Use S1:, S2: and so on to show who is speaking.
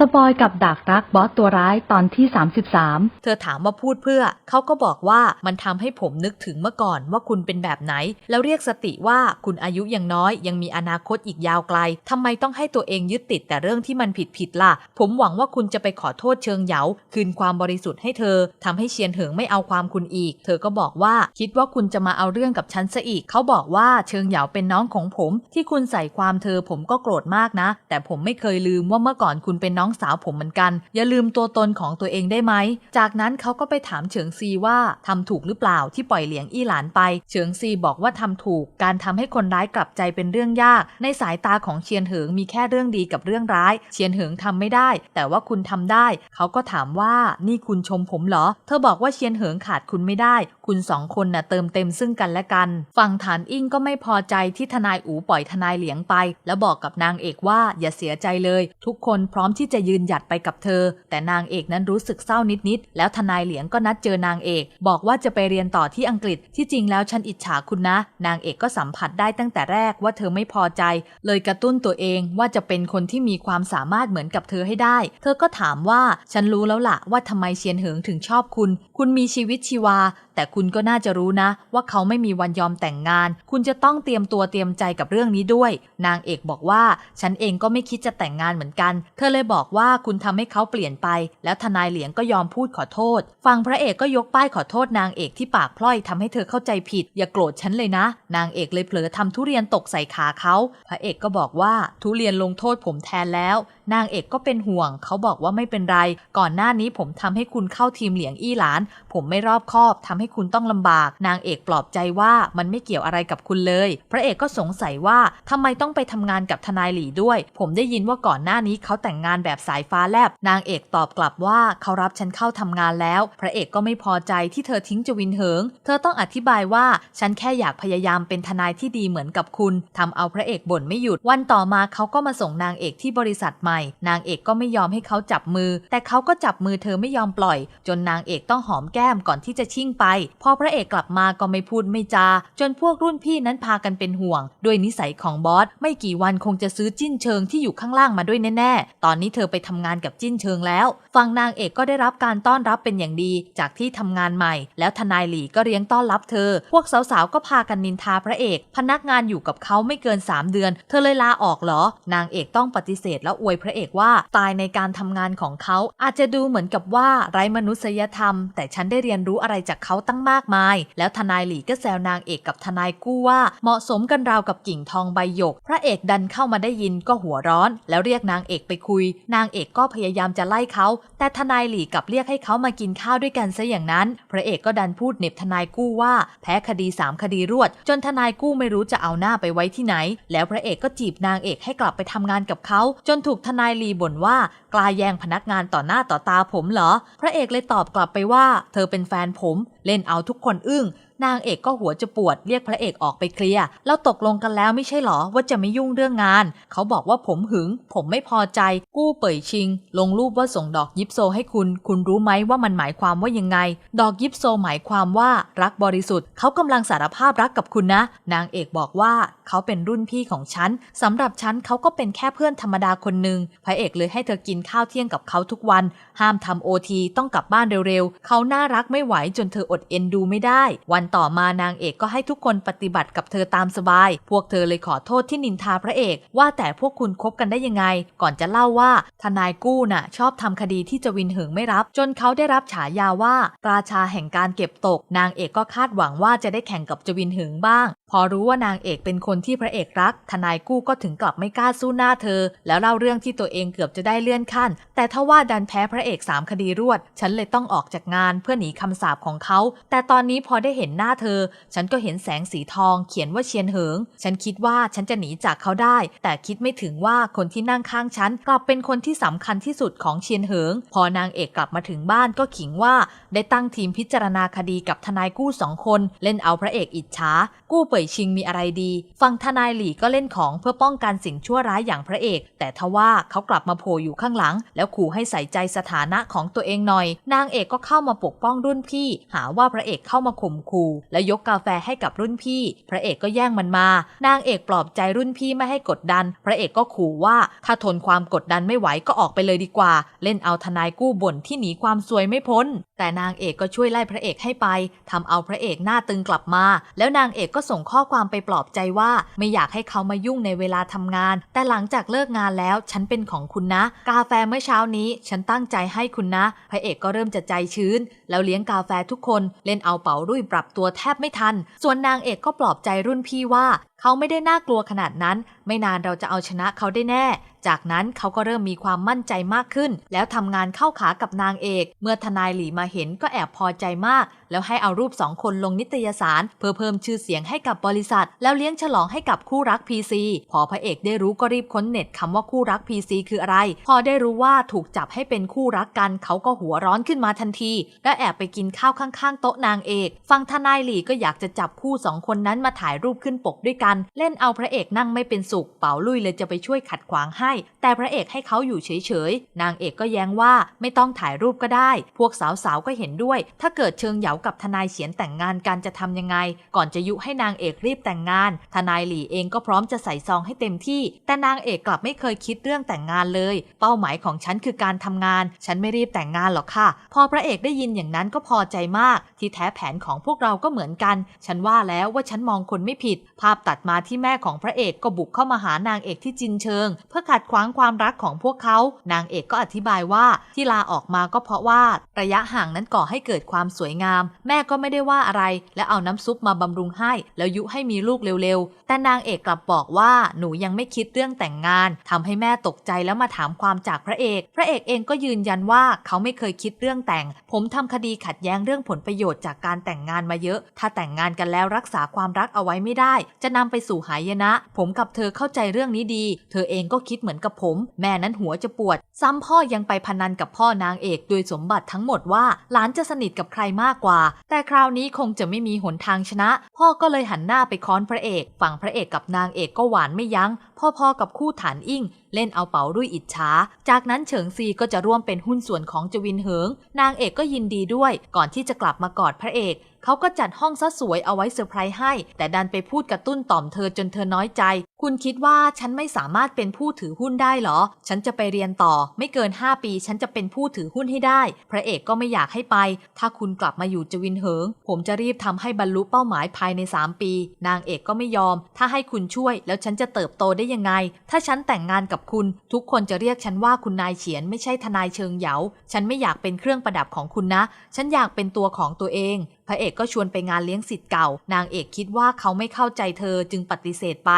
S1: สปอยกับดักรักบอสตัวร้ายตอนที่ 33
S2: เธอถามว่าพูดเพื่อ เขาก็บอกว่ามันทำให้ผมนึกถึงเมื่อก่อนว่าคุณเป็นแบบไหน แล้วเรียกสติว่าคุณอายุยังน้อย ยังมีอนาคตอีกยาวไกลทำไมต้องให้ตัวเองยึดติดแต่เรื่องที่มันผิดผิดล่ะ ผมหวังว่าคุณจะไปขอโทษเชิงเหยาคืนความบริสุทธิ์ให้เธอทำให้เชียนเหิงไม่เอาความคุณอีก เธอก็บอกว่าคิดว่าคุณจะมาเอาเรื่องกับฉันซะอีก เขาบอกว่าเชิงเหยาเป็นน้องของผม ที่คุณใส่ความเธอผมก็โกรธมากนะ แต่ผมไม่เคยลืมว่าเมื่อก่อนคุณเป็นน้ององสาวผมเหมือนกัน อย่าลืมตัวตนของตัวเองได้ไหม จากนั้นเขาก็ไปถามเฉิงซีว่าทำถูกหรือเปล่าที่ปล่อยเหลียงอี้หลานไป เฉิงซีบอกว่าทำถูก การทำให้คนร้ายกลับใจเป็นเรื่องยาก ในสายตาของเชียนเหิงมีแค่เรื่องดีกับเรื่องร้าย เชียนเหิงทำไม่ได้ แต่ว่าคุณทำได้ เขาก็ถามว่านี่คุณชมผมเหรอ เธอบอกว่าเชียนเหิงขาดคุณไม่ได้ คุณสองคนน่ะเติมเต็มซึ่งกันและกัน ฝั่งฐานอิงก็ไม่พอใจที่ทนายอูปล่อยทนายเหลียงไป แล้วบอกกับนางเอกว่าอย่าเสียใจเลย ทุกคนพร้อมที่จะยืนหยัดไปกับเธอ แต่นางเอกนั้นรู้สึกเศร้านิดๆแล้วทนายเหลียงก็นัดเจอนางเอก บอกว่าจะไปเรียนต่อที่อังกฤษที่จริงแล้วฉันอิจฉาคุณนะ นางเอกก็สัมผัสได้ตั้งแต่แรกว่าเธอไม่พอใจ เลยกระตุ้นตัวเองว่าจะเป็นคนที่มีความสามารถเหมือนกับเธอให้ได้ เธอก็ถามว่าฉันรู้แล้วล่ะว่าทำไมเชียนเหิงถึงชอบคุณ คุณมีชีวิตชีวา แต่คุณก็น่าจะรู้นะ ว่าเขาไม่มีวันยอมแต่งงาน คุณจะต้องเตรียมตัวเตรียมใจกับเรื่องนี้ด้วย นางเอกบอกว่า ฉันเองก็ไม่คิดจะแต่งงานเหมือนกัน เธอเลยบอกว่าคุณทำให้เขาเปลี่ยนไป แล้วทนายเหลียงก็ยอมพูดขอโทษ ฟังพระเอกก็ยกป้ายขอโทษนางเอกที่ปากพล่อยทำให้เธอเข้าใจผิด อย่าโกรธฉันเลยนะ นางเอกเลยเผลอทำทุเรียนตกใส่ขาเขา พระเอกก็บอกว่าทุเรียนลงโทษผมแทนแล้ว นางเอกก็เป็นห่วง เขาบอกว่าไม่เป็นไร ก่อนหน้านี้ผมทำให้คุณเข้าทีมเหลียงอี้หลาน ผมไม่รอบคอบทำให้คุณต้องลำบาก นางเอกปลอบใจว่ามันไม่เกี่ยวอะไรกับคุณเลย พระเอกก็สงสัยว่าทำไมต้องไปทำงานกับทนายหลี่ด้วย ผมได้ยินว่าก่อนหน้านี้เขาแต่งงานแบบสายฟ้าแลบ นางเอกตอบกลับว่าเขารับฉันเข้าทำงานแล้ว พระเอกก็ไม่พอใจที่เธอทิ้งจวินเหิง เธอต้องอธิบายว่าฉันแค่อยากพยายามเป็นทนายที่ดีเหมือนกับคุณทำเอาพระเอกบ่นไม่หยุด วันต่อมาเขาก็มาส่งนางเอกที่บริษัทใหม่ นางเอกก็ไม่ยอมให้เขาจับมือ แต่เขาก็จับมือเธอไม่ยอมปล่อย จนนางเอกต้องหอมแก้มก่อนที่จะชิ่งไปพอพระเอกกลับมาก็ไม่พูดไม่จา จนพวกรุ่นพี่นั้นพากันเป็นห่วง ด้วยนิสัยของบอส ไม่กี่วันคงจะซื้อจิ้นเชิงที่อยู่ข้างล่างมาด้วยแน่ๆ ตอนนี้เธอไปทำงานกับจิ้นเชิงแล้วฝั่งนางเอกก็ได้รับการต้อนรับเป็นอย่างดีจากที่ทำงานใหม่ แล้วทนายหลี่ก็เลี้ยงต้อนรับเธอ พวกสาวๆก็พากันนินทาพระเอก พนักงานอยู่กับเขาไม่เกิน 3 เดือน เธอเลยลาออกเหรอ นางเอกต้องปฏิเสธแล้วอวยพระเอกว่าตายในการทำงานของเขาอาจจะดูเหมือนกับว่าไร้มนุษยธรรม แต่ฉันได้เรียนรู้อะไรจากเขาตั้งมากมาย แล้วทนายหลีก็แซวนางเอกกับทนายกู้ว่า เหมาะสมกันราวกับกิ่งทองใบหยก พระเอกดันเข้ามาได้ยินก็หัวร้อน แล้วเรียกนางเอกไปคุย นางเอกก็พยายามจะไล่เขา แต่ทนายหลีกลับเรียกให้เขามากินข้าวด้วยกันซะอย่างนั้น พระเอกก็ดันพูดเหน็บทนายกู้ว่า แพ้คดีสามคดีรวด จนทนายกู้ไม่รู้จะเอาหน้าไปไว้ที่ไหน แล้วพระเอกก็จีบนางเอกให้กลับไปทำงานกับเขา จนถูกทนายหลีบ่นว่ากลายแยงพนักงานต่อหน้าต่อตาผมเหรอ พระเอกเลยตอบกลับไปว่า เธอเป็นแฟนผมเล่นเอาทุกคนอึ้ง นางเอกก็หัวจะปวดเรียกพระเอกออกไปเคลียร์แล้วตกลงกันแล้วไม่ใช่หรอว่าจะไม่ยุ่งเรื่องงาน เขาบอกว่าผมหึง ผมไม่พอใจ กู้เป่ยชิง ลงรูปว่าส่งดอกยิปโซให้คุณ คุณรู้ไหมว่ามันหมายความว่ายังไง ดอกยิปโซหมายความว่ารักบริสุทธิ์ เขากำลังสารภาพรักกับคุณนะ นางเอกบอกว่าเขาเป็นรุ่นพี่ของฉันสำหรับฉันเขาก็เป็นแค่เพื่อนธรรมดาคนหนึ่งพระเอกเลยให้เธอกินข้าวเที่ยงกับเขาทุกวัน ห้ามทำโอทีต้องกลับบ้านเร็วๆ เขาน่ารักไม่ไหวจนเธออดเอ็นดูไม่ได้ วันต่อมานางเอกก็ให้ทุกคนปฏิบัติกับเธอตามสบาย พวกเธอเลยขอโทษที่นินทาพระเอก ว่าแต่พวกคุณคบกันได้ยังไง ก่อนจะเล่าว่า ทนายกู้น่ะ ชอบทำคดีที่จวินเหิงไม่รับ จนเขาได้รับฉายาว่า ราชาแห่งการเก็บตก นางเอกก็คาดหวังว่าจะได้แข่งกับจวินเหิงบ้างพอรู้ว่านางเอกเป็นคนที่พระเอกรัก ทนายกู้ก็ถึงกลับไม่กล้าสู้หน้าเธอ แล้วเล่าเรื่องที่ตัวเองเกือบจะได้เลื่อนขั้น แต่ถ้าว่าดันแพ้พระเอกสามคดีรวด ฉันเลยต้องออกจากงานเพื่อหนีคำสาปของเขา แต่ตอนนี้พอได้เห็นหน้าเธอ ฉันก็เห็นแสงสีทอง เขียนว่าเชียนเหิง ฉันคิดว่าฉันจะหนีจากเขาได้ แต่คิดไม่ถึงว่าคนที่นั่งข้างฉันกลับเป็นคนที่สำคัญที่สุดของเชียนเหิง พอนางเอกกลับมาถึงบ้านก็ขิงว่า ได้ตั้งทีมพิจารณาคดีกับทนายกู้สองคน เล่นเอาพระเอกอิจฉากู้เปป่ยชิงมีอะไรดีฟังทนายหลี่ก็เล่นของเพื่อป้องกันสิ่งชั่วร้ายอย่างพระเอก แต่ทว่าเขากลับมาโผล่อยู่ข้างหลัง แล้วขู่ให้ใส่ใจสถานะของตัวเองหน่อย นางเอกก็เข้ามาปกป้องรุ่นพี่ หาว่าพระเอกเข้ามาข่มขู่และยกกาแฟให้กับรุ่นพี่ พระเอกก็แย่งมันมา นางเอกปลอบใจรุ่นพี่ไม่ให้กดดัน พระเอกก็ขู่ว่าถ้าทนความกดดันไม่ไหวก็ออกไปเลยดีกว่า เล่นเอาทนายกู้บ่นที่หนีความซวยไม่พ้น แต่นางเอกก็ช่วยไล่พระเอกให้ไปทำเอาพระเอกหน้าตึงกลับมา แล้วนางเอกก็ส่งข้อความไปปลอบใจว่า ไม่อยากให้เขามายุ่งในเวลาทำงาน แต่หลังจากเลิกงานแล้วฉันเป็นของคุณนะ กาแฟเมื่อเช้านี้ ฉันตั้งใจให้คุณนะ พระเอกก็เริ่มจะใจชื้น แล้วเลี้ยงกาแฟทุกคน เล่นเอาเป๋ารุ่ยปรับตัวแทบไม่ทัน ส่วนนางเอกก็ปลอบใจรุ่นพี่ว่า เขาไม่ได้น่ากลัวขนาดนั้น ไม่นานเราจะเอาชนะเขาได้แน่ จากนั้นเขาก็เริ่มมีความมั่นใจมากขึ้น แล้วทำงานเข้าขากับนางเอก เมื่อทนายหลีมาเห็นก็แอบพอใจมาก แล้วให้เอารูปสองคนลงนิตยสาร เพื่อเพิ่มชื่อเสียงให้กับบริษัท แล้วเลี้ยงฉลองให้กับคู่รัก PC พอพระเอกได้รู้ก็รีบค้นเน็ตคำว่าคู่รัก PC คืออะไร พอได้รู้ว่าถูกจับให้เป็นคู่รักกัน เขาก็หัวร้อนขึ้นมาทันที และแอบไปกินข้าวข้างๆ โต๊ะนางเอกฟังทนายหลีก็อยากจะจับคู่สองคนนั้นมาถ่ายรูปขึ้นปกด้วยกัน เล่นเอาพระเอกนั่งไม่เป็นสุขเป๋าลุยเลยจะไปช่วยขัดขวางให้แต่พระเอกให้เขาอยู่เฉยๆ นางเอกก็แย้งว่าไม่ต้องถ่ายรูปก็ได้ พวกสาวๆ ก็เห็นด้วย ถ้าเกิดเชิงเหยากับทนายเฉียนแต่งงานกันจะทำยังไง ก่อนจะยุให้นางเอกรีบแต่งงาน ทนายหลี่เองก็พร้อมจะใส่ซองให้เต็มที่ แต่นางเอกกลับไม่เคยคิดเรื่องแต่งงานเลย เป้าหมายของฉันคือการทำงาน ฉันไม่รีบแต่งงานหรอกค่ะ พอพระเอกได้ยินอย่างนั้นก็พอใจมาก ที่แท้แผนของพวกเราก็เหมือนกัน ฉันว่าแล้วว่าฉันมองคนไม่ผิด ภาพตัดมาที่แม่ของพระเอกก็บุกเข้ามาหานางเอกที่จินเชิง เพื่อขัดขวางความรักของพวกเขา นางเอกก็อธิบายว่าที่ลาออกมาก็เพราะว่าระยะห่างนั้นก่อให้เกิดความสวยงาม แม่ก็ไม่ได้ว่าอะไร และเอาน้ำซุปมาบำรุงให้ แล้วยุให้มีลูกเร็วๆ แต่นางเอกกลับบอกว่าหนูยังไม่คิดเรื่องแต่งงานทำให้แม่ตกใจแล้วมาถามความจากพระเอก พระเอกเองก็ยืนยันว่าเขาไม่เคยคิดเรื่องแต่ง ผมทำคดีขัดแย้งเรื่องผลประโยชน์จากการแต่งงานมาเยอะ ถ้าแต่งงานกันแล้วรักษาความรักเอาไว้ไม่ได้ จะนำไปสู่หายนะ ผมกับเธอเข้าใจเรื่องนี้ดี เธอเองก็คิดเหมือนกับผม แม่นั้นหัวจะปวด ซ้ำพ่อยังไปพนันกับพ่อนางเอกโดยสมบัติทั้งหมดว่า หลานจะสนิทกับใครมากกว่า แต่คราวนี้คงจะไม่มีหนทางชนะ พ่อก็เลยหันหน้าไปค้อนพระเอก ฝั่งพระเอกกับนางเอกก็หวานไม่ยัง้งพอๆกับคู่ฐานอิ่ง เล่นเอาเป๋ารุ่ยอิจฉา จากนั้นเฉิงซีก็จะร่วมเป็นหุ้นส่วนของจวินเหิง นางเอกก็ยินดีด้วย ก่อนที่จะกลับมากอดพระเอกเขาก็จัดห้องซะสวยเอาไว้เซอร์ไพรส์ให้ แต่ดันไปพูดกระตุ้นต่อมเธอจนเธอน้อยใจ คุณคิดว่าฉันไม่สามารถเป็นผู้ถือหุ้นได้เหรอ ฉันจะไปเรียนต่อ ไม่เกิน 5 ปี ฉันจะเป็นผู้ถือหุ้นให้ได้ พระเอกก็ไม่อยากให้ไป ถ้าคุณกลับมาอยู่จวินเหิง ผมจะรีบทำให้บรรลุเป้าหมายภายใน 3 ปี นางเอกก็ไม่ยอม ถ้าให้คุณช่วยแล้วฉันจะเติบโตได้ยังไง ถ้าฉันแต่งงานกับคุณ ทุกคนจะเรียกฉันว่าคุณนายเฉียนไม่ใช่ทนายเชิงเหยา ฉันไม่อยากเป็นเครื่องประดับของคุณนะ ฉันอยากเป็นตัวของตัวเอง พระเอกก็ชวนไปงานเลี้ยงสิทธิ์เก่า นางเอกคิดว่าเขาไม่เข้าใจเธอจึงปฏิเสธไป